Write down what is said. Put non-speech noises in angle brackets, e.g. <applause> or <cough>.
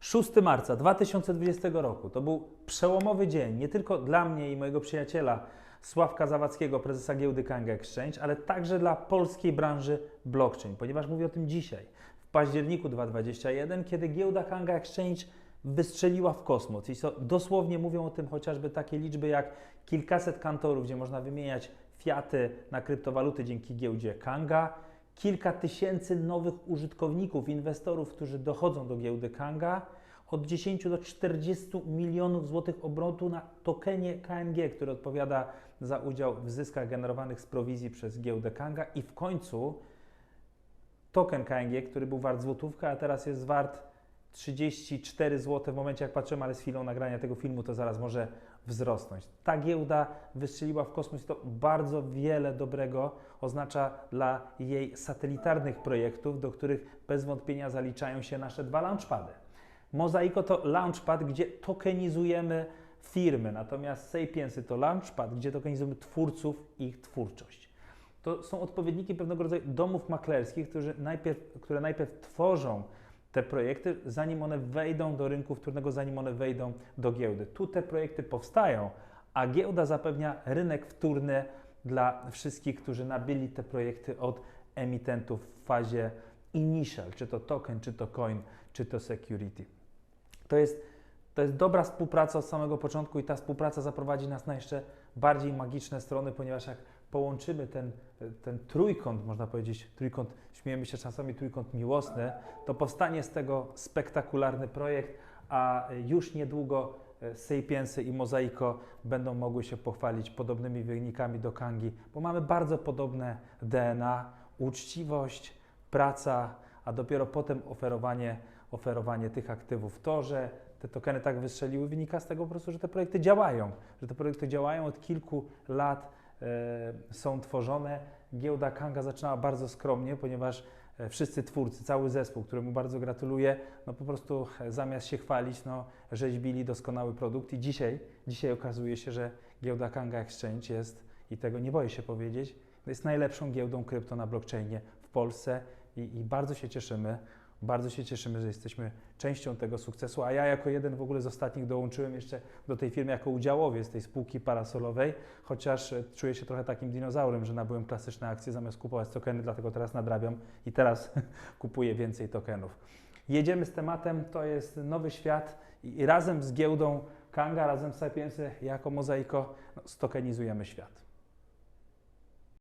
6 marca 2020 roku to był przełomowy dzień nie tylko dla mnie i mojego przyjaciela Sławka Zawadzkiego, prezesa giełdy Kanga Exchange, ale także dla polskiej branży blockchain, ponieważ mówię o tym dzisiaj, w październiku 2021, kiedy giełda Kanga Exchange wystrzeliła w kosmos. I dosłownie mówią o tym chociażby takie liczby jak kilkaset kantorów, gdzie można wymieniać fiaty na kryptowaluty dzięki giełdzie Kanga, kilka tysięcy nowych użytkowników, inwestorów, którzy dochodzą do giełdy Kanga, od 10 do 40 milionów złotych obrotu na tokenie KNG, który odpowiada za udział w zyskach generowanych z prowizji przez giełdę Kanga. I w końcu token KNG, który był wart złotówkę, a teraz jest wart 34 zł w momencie jak patrzymy, ale z chwilą nagrania tego filmu to zaraz może wzrosnąć. Ta giełda wystrzeliła w kosmos i to bardzo wiele dobrego oznacza dla jej satelitarnych projektów, do których bez wątpienia zaliczają się nasze dwa launchpady. Mozaiko to launchpad, gdzie tokenizujemy firmy, natomiast Sapiensy to launchpad, gdzie tokenizujemy twórców i ich twórczość. To są odpowiedniki pewnego rodzaju domów maklerskich, najpierw, które najpierw tworzą te projekty, zanim one wejdą do rynku wtórnego, zanim one wejdą do giełdy. Tu te projekty powstają, a giełda zapewnia rynek wtórny dla wszystkich, którzy nabyli te projekty od emitentów w fazie initial, czy to token, czy to coin, czy to security. To jest, to jest dobra współpraca od samego początku i ta współpraca zaprowadzi nas na jeszcze bardziej magiczne strony, ponieważ jak połączymy ten, ten trójkąt, można powiedzieć, trójkąt, śmiejemy się czasami trójkąt miłosny, to powstanie z tego spektakularny projekt, a już niedługo e, Sapiensy i Mozaiko będą mogły się pochwalić podobnymi wynikami do Kangi, bo mamy bardzo podobne DNA, uczciwość, praca, a dopiero potem oferowanie, oferowanie tych aktywów. To, że te tokeny tak wystrzeliły, wynika z tego po prostu, że te projekty działają, że te projekty działają od kilku lat, e, są tworzone. Giełda Kanga zaczynała bardzo skromnie, ponieważ e, wszyscy twórcy, cały zespół, któremu bardzo gratuluję, no po prostu e, zamiast się chwalić, no rzeźbili doskonały produkt i dzisiaj, dzisiaj okazuje się, że giełda Kanga Exchange jest, i tego nie boję się powiedzieć, jest najlepszą giełdą krypto na blockchainie w Polsce i, i bardzo się cieszymy, bardzo się cieszymy, że jesteśmy częścią tego sukcesu, a ja jako jeden w ogóle z ostatnich dołączyłem jeszcze do tej firmy jako udziałowiec tej spółki parasolowej, chociaż e, czuję się trochę takim dinozaurem, że nabyłem klasyczne akcje zamiast kupować tokeny, dlatego teraz nadrabiam i teraz <laughs> kupuję więcej tokenów. Jedziemy z tematem, to jest nowy świat i razem z giełdą Kanga, razem z Sapiensy jako Mozaiko no, stokenizujemy świat.